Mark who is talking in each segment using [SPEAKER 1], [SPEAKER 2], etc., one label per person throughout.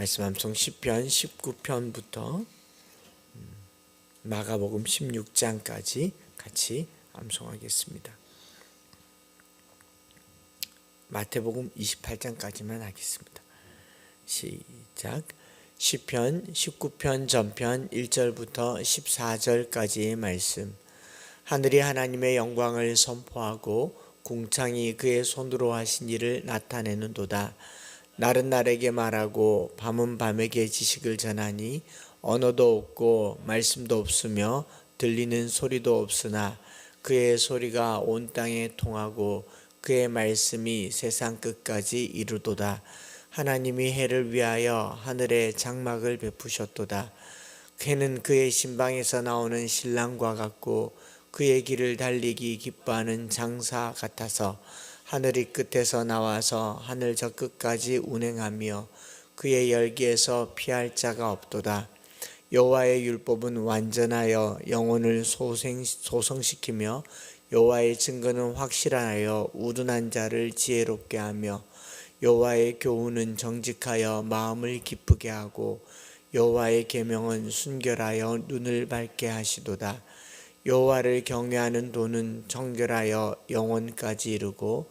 [SPEAKER 1] 말씀 암송 10편 19편부터 음, 마가복음 16장까지 같이 암송하겠습니다. 마태복음 28장까지만 하겠습니다. 시작. 10편 19편 전편 1절부터 14절까지의 말씀. 하늘이 하나님의 영광을 선포하고 궁창이 그의 손으로 하신 일을 나타내는도다. 날은 날에게 말하고 밤은 밤에게 지식을 전하니 언어도 없고 말씀도 없으며 들리는 소리도 없으나 그의 소리가 온 땅에 통하고 그의 말씀이 세상 끝까지 이르도다. 하나님이 해를 위하여 하늘에 장막을 베푸셨도다. 해는 그의 신방에서 나오는 신랑과 같고 그의 길을 달리기 기뻐하는 장사 같아서 하늘이 끝에서 나와서 하늘 저 끝까지 운행하며 그의 열기에서 피할 자가 없도다. 여호와의 율법은 완전하여 영혼을 소생, 소성시키며 여호와의 증거는 확실하여 우둔한 자를 지혜롭게 하며 여호와의 교훈은 정직하여 마음을 기쁘게 하고 여호와의 계명은 순결하여 눈을 밝게 하시도다. 여호와를 경외하는 도는 정결하여 영원까지 이르고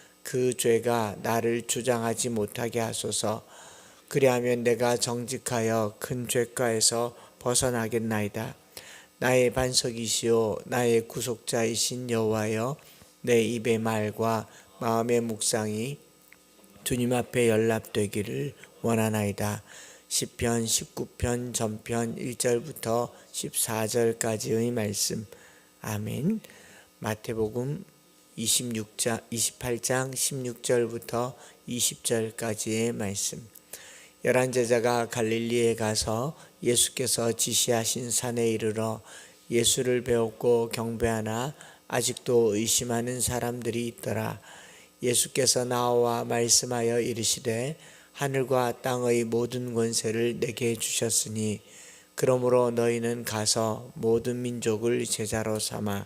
[SPEAKER 1] 그 죄가 나를 주장하지 못하게 하소서. 그리하면 내가 정직하여 큰 죄가에서 벗어나겠나이다. 나의 반석이시오 나의 구속자이신 여호와여 내 입의 말과 마음의 묵상이 주님 앞에 연락되기를 원하나이다. 10편 19편 전편 1절부터 14절까지의 말씀. 아멘. 마태복음 26장 28장 16절부터 20절까지의 말씀. 열한 제자가 갈릴리에 가서 예수께서 지시하신 산에 이르러 예수를 배웠고 경배하나 아직도 의심하는 사람들이 있더라. 예수께서 나와 말씀하여 이르시되 하늘과 땅의 모든 권세를 내게 주셨으니 그러므로 너희는 가서 모든 민족을 제자로 삼아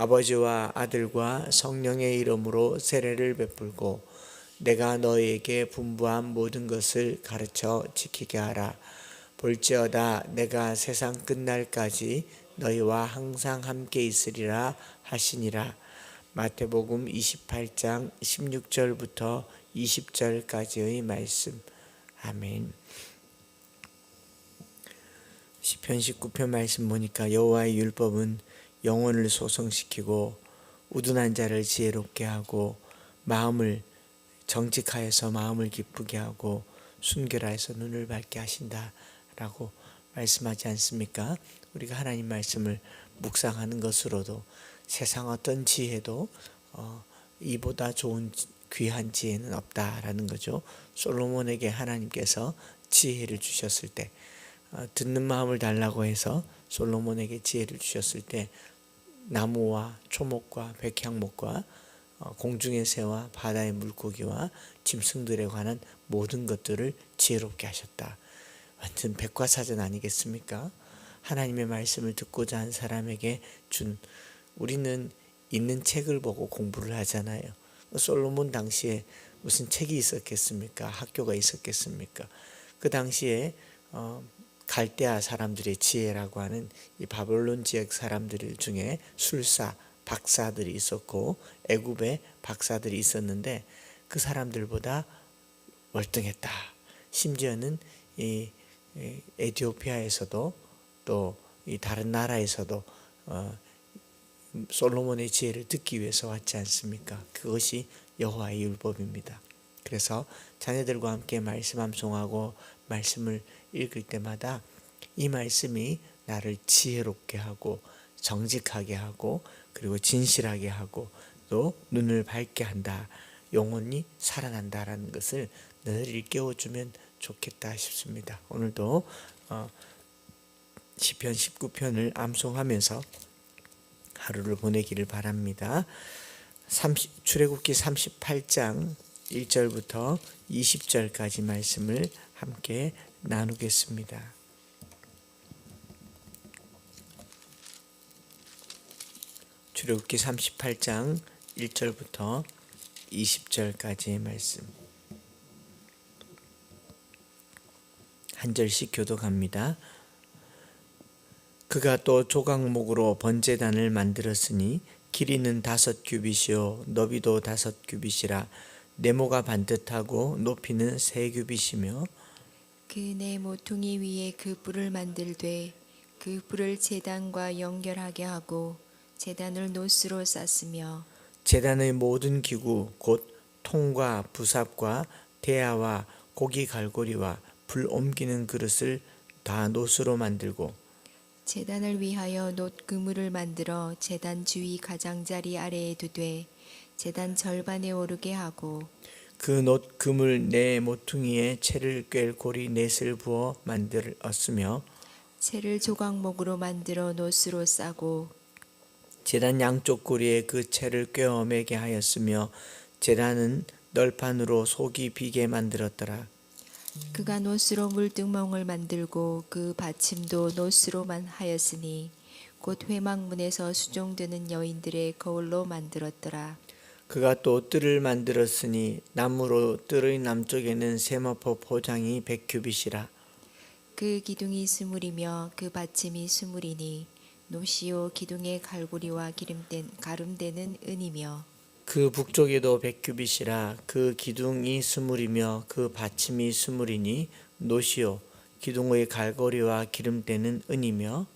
[SPEAKER 1] 아버지와 아들과 성령의 이름으로 세례를 베풀고 내가 너희에게 분부한 모든 것을 가르쳐 지키게 하라. 볼지어다 내가 세상 끝날까지 너희와 항상 함께 있으리라 하시니라. 마태복음 28장 16절부터 20절까지의 말씀. 아멘. 시편 19편 말씀 보니까 여호와의 율법은 영혼을 소성시키고 우둔한 자를 지혜롭게 하고 마음을 정직하여서 마음을 기쁘게 하고 순결하여서 눈을 밝게 하신다라고 말씀하지 않습니까? 우리가 하나님 말씀을 묵상하는 것으로도 세상 어떤 지혜도 어, 이보다 좋은 귀한 지혜는 없다라는 거죠. 솔로몬에게 하나님께서 지혜를 주셨을 때 어, 듣는 마음을 달라고 해서 솔로몬에게 지혜를 주셨을 때 나무와 초목과 백향목과 어, 공중의 새와 바다의 물고기와 짐승들에 관한 모든 것들을 지혜롭게 하셨다. 완전 백과사전 아니겠습니까? 하나님의 말씀을 듣고자 한 사람에게 준 우리는 있는 책을 보고 공부를 하잖아요. 솔로몬 당시에 무슨 책이 있었겠습니까? 학교가 있었겠습니까? 그 당시에 어, 갈대아 사람들의 지혜라고 하는 이 바벨론 지역 사람들 중에 술사, 박사들이 있었고 애굽에 박사들이 있었는데 그 사람들보다 월등했다. 심지어는 이 에티오피아에서도 또 이 다른 나라에서도 어, 솔로몬의 지혜를 듣기 위해서 왔지 않습니까? 그것이 여호와의 율법입니다. 그래서 자녀들과 함께 말씀 암송하고 말씀을 읽을 때마다 이 말씀이 나를 지혜롭게 하고 정직하게 하고 그리고 진실하게 하고 또 눈을 밝게 한다. 영혼이 살아난다라는 것을 늘 일깨워주면 좋겠다 싶습니다. 오늘도 어, 시편 19편을 암송하면서 하루를 보내기를 바랍니다. 30, 출애굽기 38장 1절부터 20절까지 말씀을 함께 나누겠습니다. 출애굽기 38장 1절부터 20절까지의 말씀. 한 절씩 교독합니다. 그가 또 조각목으로 번제단을 만들었으니 길이는 다섯 규빗이요 너비도 다섯 규빗이라 네모가 반듯하고 높이는 세 규빗이며
[SPEAKER 2] 그네 모퉁이 위에 그 뿔을 만들되 그 뿔을 제단과 연결하게 하고 제단을 노스로 쌌으며
[SPEAKER 1] 제단의 모든 기구 곧 통과 부삽과 대야와 고기 갈고리와 불 옮기는 그릇을 다 노스로 만들고
[SPEAKER 2] 제단을 위하여 놋 그물을 만들어 제단 주위 가장자리 아래에 두되 제단 절반에 오르게 하고
[SPEAKER 1] 그놋 그물 네 모퉁이에 채를 꿰 고리 넷을 부어 만들었으며
[SPEAKER 2] 채를 조각목으로 만들어 노스로 싸고
[SPEAKER 1] 제단 양쪽 고리에 그 채를 꿰어 매게 하였으며 제단은 널판으로 속이 비게 만들었더라.
[SPEAKER 2] 그가 노스로 물등멍을 만들고 그 받침도 노스로만 하였으니 곧 회막문에서 수종드는 여인들의 거울로 만들었더라.
[SPEAKER 1] 그가 또 뜰을 만들었으니 나무로 뜰의 남쪽에는 세마포 포장이 백큐빗이라.
[SPEAKER 2] 그 기둥이 스물이며 그 받침이 스물이니 노시오 기둥의 갈고리와 기름된 가름되는 은이며
[SPEAKER 1] 그 북쪽에도 백큐빗이라 그 기둥이 스물이며 그 받침이 스물이니 노시오 기둥의 갈고리와 기름때는 은이며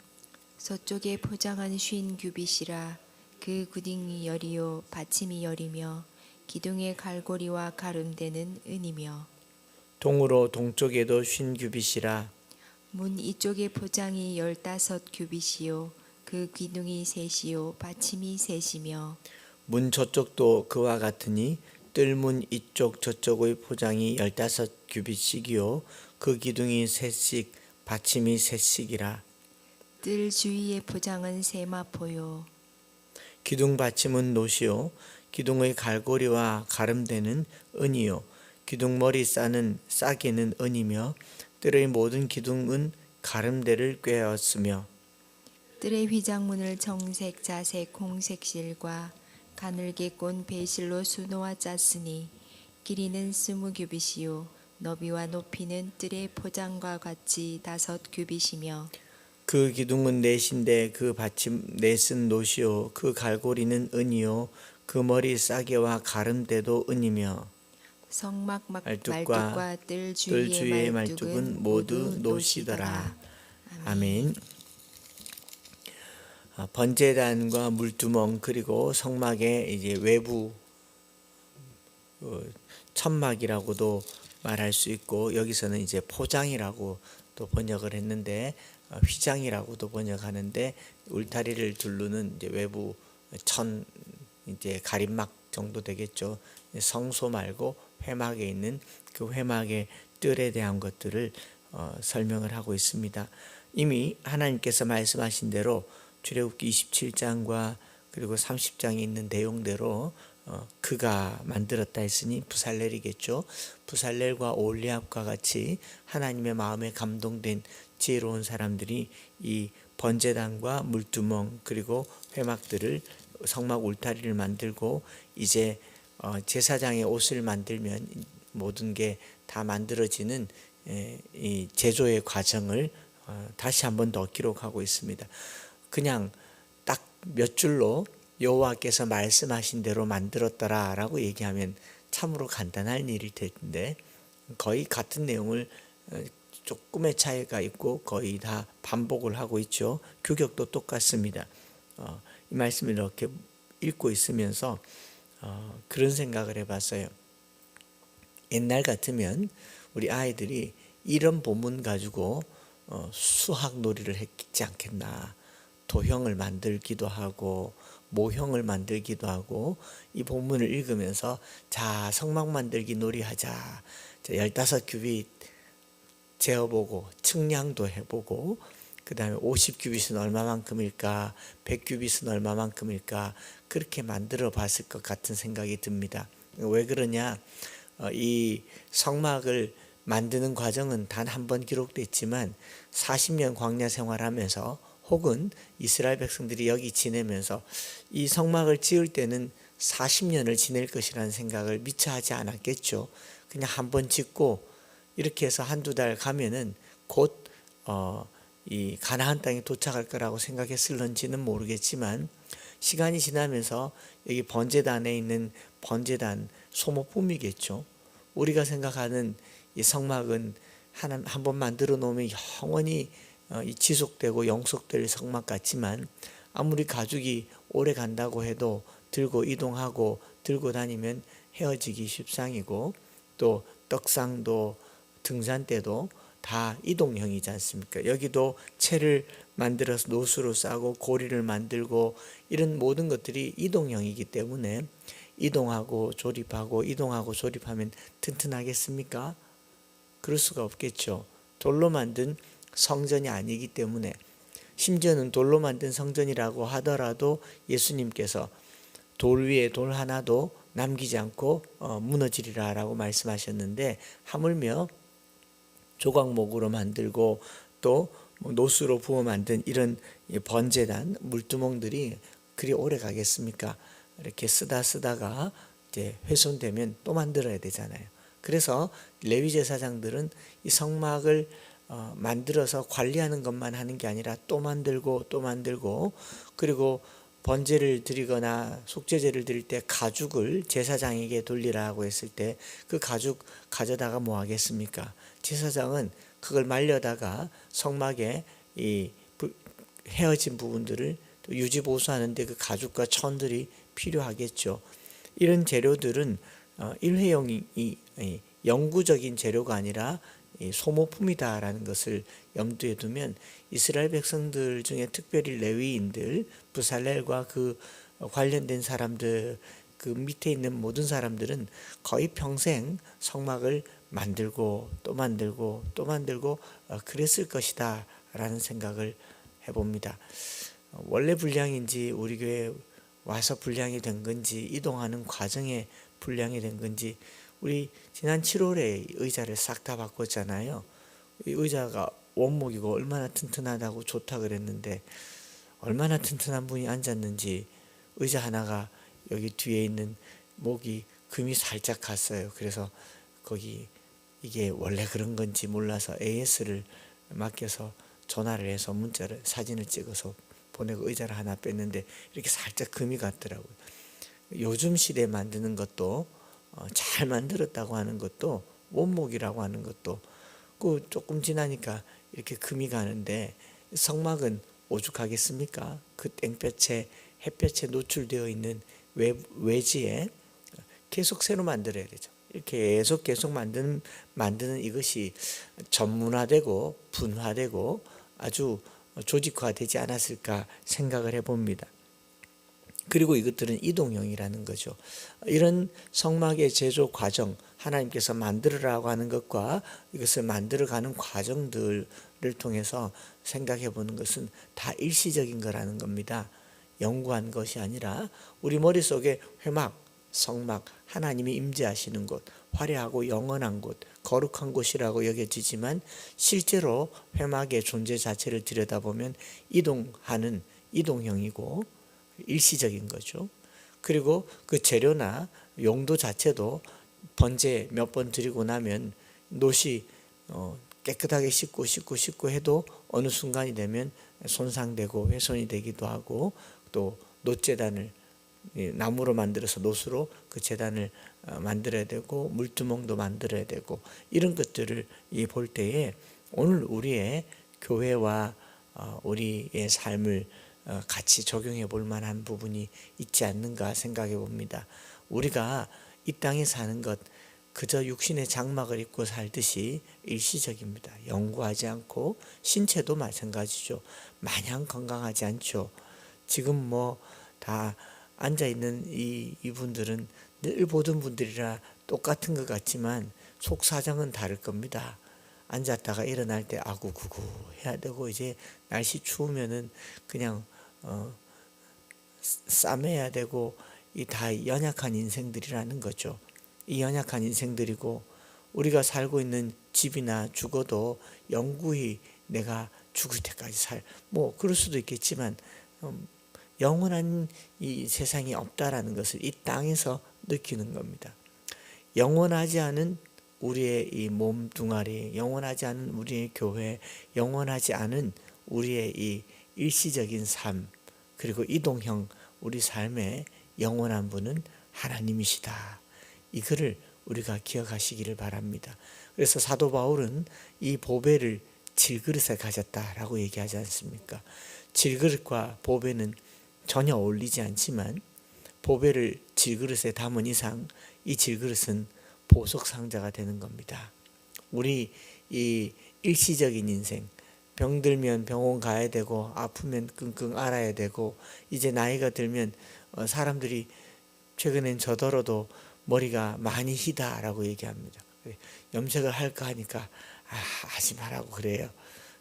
[SPEAKER 2] 서쪽에 포장한 쉰 규빗이라 그 구딩이 열이요 받침이 열이며 기둥의 갈고리와 가름되는 은이며
[SPEAKER 1] 동으로 동쪽에도 쉰 규빗이라
[SPEAKER 2] 문 이쪽의 포장이 열다섯 규빗이요 그 기둥이 셋이요 받침이 셋이며
[SPEAKER 1] 문 저쪽도 그와 같으니 뜰문 이쪽 저쪽의 포장이 열다섯 규빗씩이요 그 기둥이 셋씩 받침이 셋씩이라.
[SPEAKER 2] 뜰 주위의 포장은 세마포요
[SPEAKER 1] 기둥 받침은 노시요 기둥의 갈고리와 가름되는 은이요. 기둥 머리 싸는 싸개는 은이며 뜰의 모든 기둥은 가름대를 꿰었으며
[SPEAKER 2] 뜰의 휘장문을 정색, 자색, 홍색 실과 가늘게 꼰 배실로 수놓아 짰으니 길이는 스무 규빗이요. 너비와 높이는 뜰의 포장과 같이 다섯 규빗이며
[SPEAKER 1] 그 기둥은 넷인데 그 받침 넷은 노시요 그 갈고리는 은이요 그 머리 싸개와 가름대도 은이며
[SPEAKER 2] 성막 막
[SPEAKER 1] 말뚝과 뜰뜰
[SPEAKER 2] 주위의 말뚝은
[SPEAKER 1] 모두 노시더라. 아멘. 아, 번제단과 물두멍 그리고 성막의 이제 외부 어, 천막이라고도 말할 수 있고 여기서는 이제 포장이라고 또 번역을 했는데 어, 휘장이라고도 번역하는데 울타리를 두르는 이제 외부 천 이제 가림막 정도 되겠죠. 성소 말고 회막에 있는 그 회막의 뜰에 대한 것들을 어, 설명을 하고 있습니다. 이미 하나님께서 말씀하신 대로 출애굽기 27장과 그리고 30장에 있는 내용대로 어, 그가 만들었다 했으니 부살렐이겠죠. 부살렐과 올리압과 같이 하나님의 마음에 감동된 지혜로운 사람들이 이 번제단과 물두멍 그리고 회막들을 성막 울타리를 만들고 이제 어, 제사장의 옷을 만들면 모든 게 다 만들어지는 에, 이 제조의 과정을 어, 다시 한 번 더 기록하고 있습니다. 그냥 딱 몇 줄로 여호와께서 말씀하신 대로 만들었더라라고 얘기하면 참으로 간단한 일일 텐데 거의 같은 내용을 어, 조금의 차이가 있고 거의 다 반복을 하고 있죠. 규격도 똑같습니다. 어, 이 말씀을 이렇게 읽고 있으면서 어, 그런 생각을 해봤어요. 옛날 같으면 우리 아이들이 이런 본문 가지고 어, 수학 놀이를 했지 않겠나. 도형을 만들기도 하고 모형을 만들기도 하고 이 본문을 읽으면서 자 성막 만들기 놀이하자. 자, 15 규빗 재어보고 측량도 해보고 그 다음에 50규빗은 얼마만큼일까 100규빗은 얼마만큼일까 그렇게 만들어 봤을 것 같은 생각이 듭니다. 왜 그러냐 어, 이 성막을 만드는 과정은 단 한 번 기록됐지만 40년 광야 생활하면서 혹은 이스라엘 백성들이 여기 지내면서 이 성막을 지을 때는 40년을 지낼 것이라는 생각을 미처 하지 않았겠죠. 그냥 한 번 짓고 이렇게 해서 한두 달 가면은 곧 어, 이 가나안 땅에 도착할 거라고 생각했을런지는 모르겠지만 시간이 지나면서 여기 번제단에 있는 번제단 소모품이겠죠. 우리가 생각하는 이 성막은 하나 한번 만들어 놓으면 영원히 어, 이 지속되고 영속될 성막 같지만 아무리 가죽이 오래 간다고 해도 들고 이동하고 들고 다니면 헤어지기 십상이고 또 떡상도 등산 때도 다 이동형이지 않습니까? 여기도 채를 만들어서 노수로 싸고 고리를 만들고 이런 모든 것들이 이동형이기 때문에 이동하고 조립하고 이동하고 조립하면 튼튼하겠습니까? 그럴 수가 없겠죠. 돌로 만든 성전이 아니기 때문에 심지어는 돌로 만든 성전이라고 하더라도 예수님께서 돌 위에 돌 하나도 남기지 않고 어, 무너지리라라고 말씀하셨는데 하물며 조각목으로 만들고 또뭐 노수로 부어 만든 이런 이 번제단 물두멍들이 그리 오래 가겠습니까? 이렇게 쓰다 쓰다가 이제 훼손되면 또 만들어야 되잖아요. 그래서 레위 제사장들은 이 성막을 어, 만들어서 관리하는 것만 하는 게 아니라 또 만들고 또 만들고 그리고 번제를 드리거나 속죄제를 드릴 때 가죽을 제사장에게 돌리라고 했을 때 그 가죽 가져다가 뭐 하겠습니까? 제사장은 그걸 말려다가 성막에 이 부- 헤어진 부분들을 또 유지 보수하는데 그 가죽과 천들이 필요하겠죠. 이런 재료들은 어, 일회용이 영구적인 재료가 아니라 이 소모품이다라는 것을 염두에 두면 이스라엘 백성들 중에 특별히 레위인들 부살렐과 그 관련된 사람들 그 밑에 있는 모든 사람들은 거의 평생 성막을 만들고 또 만들고 또 만들고 어, 그랬을 것이다 라는 생각을 해봅니다. 어, 원래 불량인지 우리 교회 와서 불량이 된 건지 이동하는 과정에 불량이 된 건지 우리 지난 7월에 의자를 싹 다 바꿨잖아요. 이 의자가 원목이고 얼마나 튼튼하다고 좋다 그랬는데 얼마나 튼튼한 분이 앉았는지 의자 하나가 여기 뒤에 있는 목이 금이 살짝 갔어요. 그래서 거기 이게 원래 그런 건지 몰라서 AS를 맡겨서 전화를 해서 문자를 사진을 찍어서 보내고 의자를 하나 뺐는데 이렇게 살짝 금이 갔더라고요. 요즘 시대에 만드는 것도 어, 잘 만들었다고 하는 것도 원목이라고 하는 것도 그 조금 지나니까 이렇게 금이 가는데 성막은 오죽하겠습니까? 그 땡볕에 햇볕에 노출되어 있는 외, 외지에 계속 새로 만들어야 되죠. 이렇게 계속 계속 만드는 만드는 이것이 전문화되고 분화되고 아주 조직화되지 않았을까 생각을 해봅니다. 그리고 이것들은 이동형이라는 거죠. 이런 성막의 제조 과정, 하나님께서 만들으라고 하는 것과 이것을 만들어가는 과정들을 통해서 생각해 보는 것은 다 일시적인 거라는 겁니다. 연구한 것이 아니라 우리 머릿속에 회막, 성막, 하나님이 임재하시는 곳, 화려하고 영원한 곳, 거룩한 곳이라고 여겨지지만 실제로 회막의 존재 자체를 들여다보면 이동하는 이동형이고 일시적인 거죠. 그리고 그 재료나 용도 자체도 번제 몇 번 드리고 나면 노시 어, 깨끗하게 씻고 씻고 씻고 해도 어느 순간이 되면 손상되고 훼손이 되기도 하고 또 노재단을 이 나무로 만들어서 노수로 그 재단을 어, 만들어야 되고 물두멍도 만들어야 되고 이런 것들을 이볼 때에 오늘 우리의 교회와 어, 우리의 삶을 어, 같이 적용해 볼 만한 부분이 있지 않는가 생각해 봅니다. 우리가 이 땅에 사는 것 그저 육신의 장막을 입고 살듯이 일시적입니다. 연구하지 않고 신체도 마찬가지죠. 마냥 건강하지 않죠. 지금 뭐 다 앉아 있는 이 이분들은 늘 보던 분들이라 똑같은 것 같지만 속 사정은 다를 겁니다. 앉았다가 일어날 때 아구구구 해야 되고 이제 날씨 추우면은 그냥 어 싸매야 되고 이 다 연약한 인생들이라는 거죠. 이 연약한 인생들이고 우리가 살고 있는 집이나 죽어도 영구히 내가 죽을 때까지 살 뭐 그럴 수도 있겠지만 음, 영원한 이 세상이 없다라는 것을 이 땅에서 느끼는 겁니다. 영원하지 않은 우리의 이 몸뚱아리, 영원하지 않은 우리의 교회, 영원하지 않은 우리의 이 일시적인 삶, 그리고 이동형 우리 삶의 영원한 분은 하나님이시다. 이거를 우리가 기억하시기를 바랍니다. 그래서 사도 바울은 이 보배를 질그릇에 가졌다라고 얘기하지 않습니까? 질그릇과 보배는 전혀 어울리지 않지만 보배를 질그릇에 담은 이상 이 질그릇은 보석 상자가 되는 겁니다. 우리 이 일시적인 인생 병들면 병원 가야 되고 아프면 끙끙 앓아야 되고 이제 나이가 들면 어, 사람들이 최근엔 저더러도 머리가 많이 희다라고 얘기합니다. 염색을 할까 하니까 아, 하지 말라고 그래요.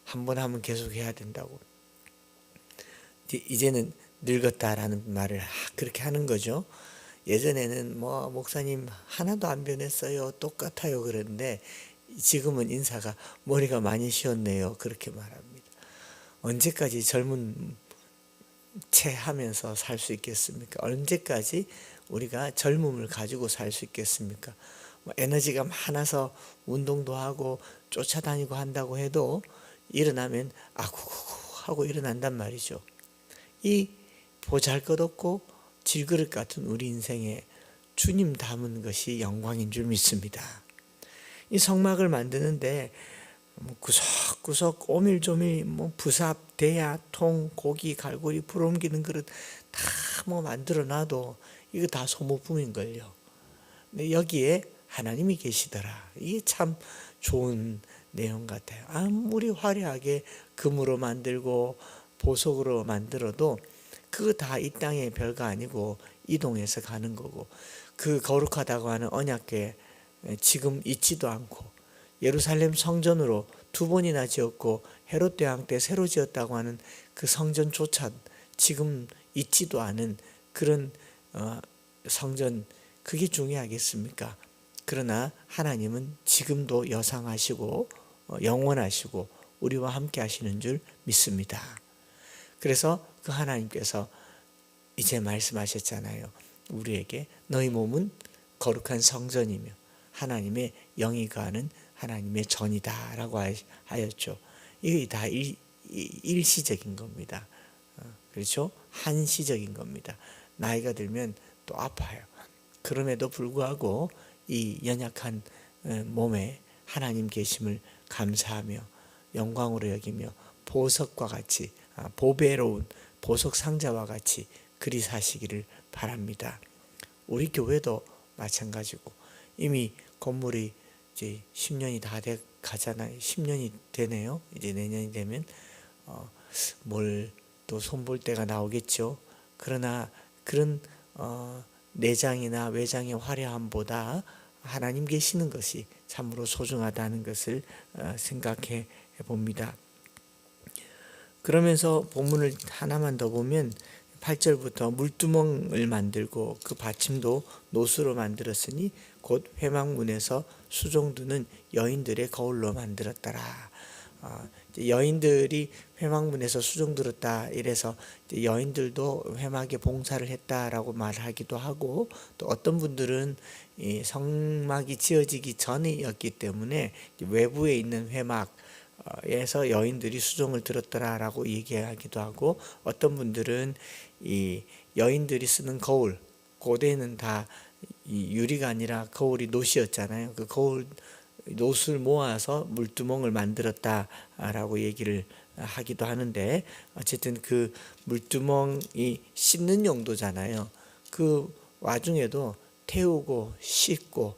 [SPEAKER 1] 한 번 하면 계속 해야 된다고. 이제- 이제는 늙었다라는 말을 하- 그렇게 하는 거죠. 예전에는 뭐 목사님 하나도 안 변했어요. 똑같아요. 그랬는데 지금은 인사가 머리가 많이 쉬었네요. 그렇게 말합니다. 언제까지 젊은 채 하면서 살 수 있겠습니까? 언제까지 우리가 젊음을 가지고 살 수 있겠습니까? 뭐 에너지가 많아서 운동도 하고 쫓아다니고 한다고 해도 일어나면 아구구구 하고 일어난단 말이죠. 이 보잘것없고 질그릇 같은 우리 인생에 주님 담은 것이 영광인 줄 믿습니다. 이 성막을 만드는데 뭐 구석구석 오밀조밀 뭐 부삽, 대야, 통, 고기, 갈고리 불 옮기는 그릇 다 뭐 만들어 놔도 이거 다 소모품인 걸요. 근데 여기에 하나님이 계시더라. 이게 참 좋은 내용 같아요. 아무리 화려하게 금으로 만들고 보석으로 만들어도 그거 다 이 땅의 별거 아니고 이동해서 가는 거고 그 거룩하다고 하는 언약궤 지금 있지도 않고 예루살렘 성전으로 두 번이나 지었고 헤롯 대왕 때 새로 지었다고 하는 그 성전조차 지금 있지도 않은 그런 어, 성전 그게 중요하겠습니까? 그러나 하나님은 지금도 여상하시고 어, 영원하시고 우리와 함께 하시는 줄 믿습니다. 그래서 그 하나님께서 이제 말씀하셨잖아요. 우리에게 너희 몸은 거룩한 성전이며 하나님의 영이 가하는 하나님의 전이다라고 하였죠. 이게 다 일, 일시적인 겁니다. 어, 그렇죠? 한시적인 겁니다. 나이가 들면 또 아파요. 그럼에도 불구하고 이 연약한 어, 몸에 하나님 계심을 감사하며 영광으로 여기며 보석과 같이 아, 보배로운 보석 상자와 같이 그리 사시기를 바랍니다. 우리 교회도 마찬가지고 이미 건물이 이제 10년이 다 돼 가잖아요. 10년이 되네요. 이제 내년이 되면 어, 뭘 또 손볼 때가 나오겠죠. 그러나 그런 어, 내장이나 외장의 화려함보다 하나님 계시는 것이 참으로 소중하다는 것을 어, 생각해 봅니다. 그러면서 본문을 하나만 더 보면 8절부터 물두멍을 만들고 그 받침도 노수로 만들었으니 곧 회막문에서 수종두는 여인들의 거울로 만들었더라. 어, 여인들이 회막문에서 수종 들었다 이래서 여인들도 회막에 봉사를 했다라고 말하기도 하고 또 어떤 분들은 이 성막이 지어지기 전이었기 때문에 외부에 있는 회막 에서 여인들이 수종을 들었더라라고 얘기하기도 하고 어떤 분들은 이 여인들이 쓰는 거울 고대는 다이 유리가 아니라 거울이 노시였잖아요. 그 거울 노수를 모아서 물두멍을 만들었다라고 얘기를 하기도 하는데 어쨌든 그 물두멍이 씻는 용도잖아요. 그 와중에도 태우고 씻고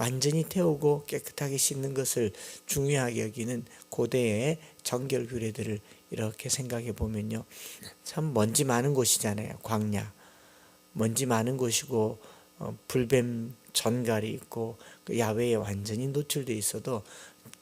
[SPEAKER 1] 완전히 태우고 깨끗하게 씻는 것을 중요하게 여기는 고대의 정결 규례들을 이렇게 생각해 보면요. 참 먼지 많은 곳이잖아요. 광야. 먼지 많은 곳이고 어, 불뱀 전갈이 있고 그 야외에 완전히 노출돼 있어도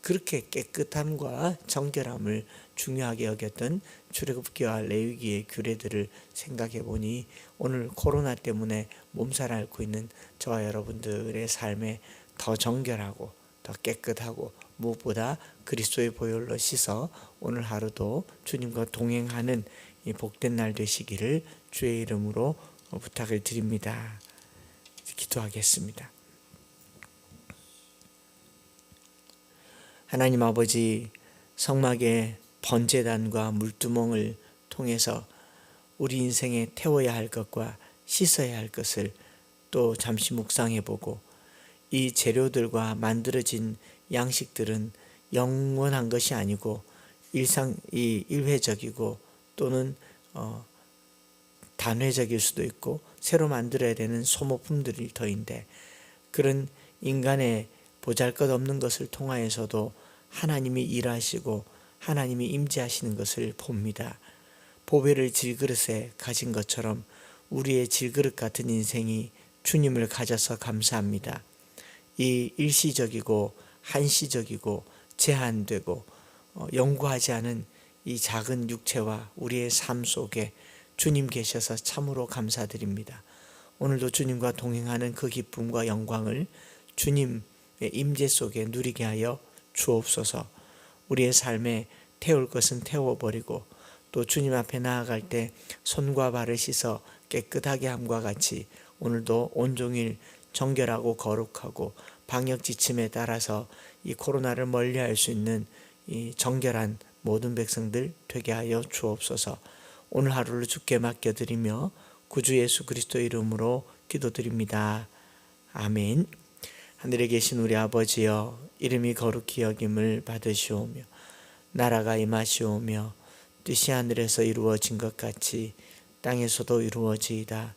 [SPEAKER 1] 그렇게 깨끗함과 정결함을 중요하게 여겼던 출애굽기와 레위기의 규례들을 생각해 보니 오늘 코로나 때문에 몸살 앓고 있는 저와 여러분들의 삶에 더 정결하고 더 깨끗하고 무엇보다 그리스도의 보혈로 씻어 오늘 하루도 주님과 동행하는 이 복된 날 되시기를 주의 이름으로 부탁을 드립니다. 기도하겠습니다. 하나님 아버지 성막의 번제단과 물두멍을 통해서 우리 인생에 태워야 할 것과 씻어야 할 것을 또 잠시 묵상해 보고 이 재료들과 만들어진 양식들은 영원한 것이 아니고 일상 이 일회적이고 또는 어 단회적일 수도 있고 새로 만들어야 되는 소모품들일 터인데 그런 인간의 보잘것없는 것을 통하여서도 하나님이 일하시고 하나님이 임재하시는 것을 봅니다. 보배를 질그릇에 가진 것처럼 우리의 질그릇 같은 인생이 주님을 가져서 감사합니다. 이 일시적이고 한시적이고 제한되고 어, 연구하지 않은 이 작은 육체와 우리의 삶 속에 주님 계셔서 참으로 감사드립니다. 오늘도 주님과 동행하는 그 기쁨과 영광을 주님의 임재 속에 누리게 하여 주옵소서. 우리의 삶에 태울 것은 태워버리고 또 주님 앞에 나아갈 때 손과 발을 씻어 깨끗하게 함과 같이 오늘도 온종일 정결하고 거룩하고 방역 지침에 따라서 이 코로나를 멀리할 수 있는 이 정결한 모든 백성들 되게 하여 주옵소서. 오늘 하루를 주께 맡겨드리며 구주 예수 그리스도 이름으로 기도드립니다. 아멘. 하늘에 계신 우리 아버지여 이름이 거룩히 여김을 받으시오며 나라가 임하시오며 뜻이 하늘에서 이루어진 것 같이 땅에서도 이루어지이다.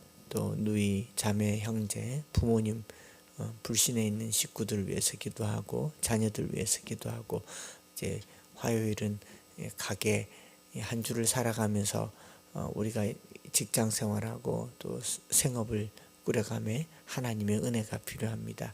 [SPEAKER 1] 또 누이 자매 형제 부모님 어, 불신에 있는 식구들을 위해서 기도하고 자녀들 위해서 기도하고 이제 화요일은 예, 가게 한 주를 살아가면서 어, 우리가 직장 생활하고 또 생업을 꾸려감에 하나님의 은혜가 필요합니다.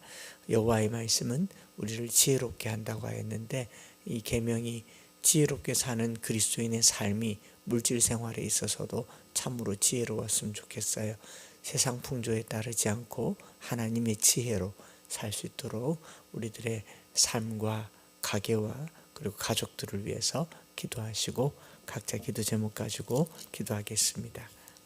[SPEAKER 1] 여호와의 말씀은 우리를 지혜롭게 한다고 하였는데 이 계명이 지혜롭게 사는 그리스도인의 삶이 물질 생활에 있어서도 참으로 지혜로웠으면 좋겠어요. 세상 풍조에 따르지 않고 하나님의 지혜로 살 수 있도록 우리들의 삶과 가게와 그리고 가족들을 위해서 기도하시고 각자 기도 제목 가지고 기도하겠습니다.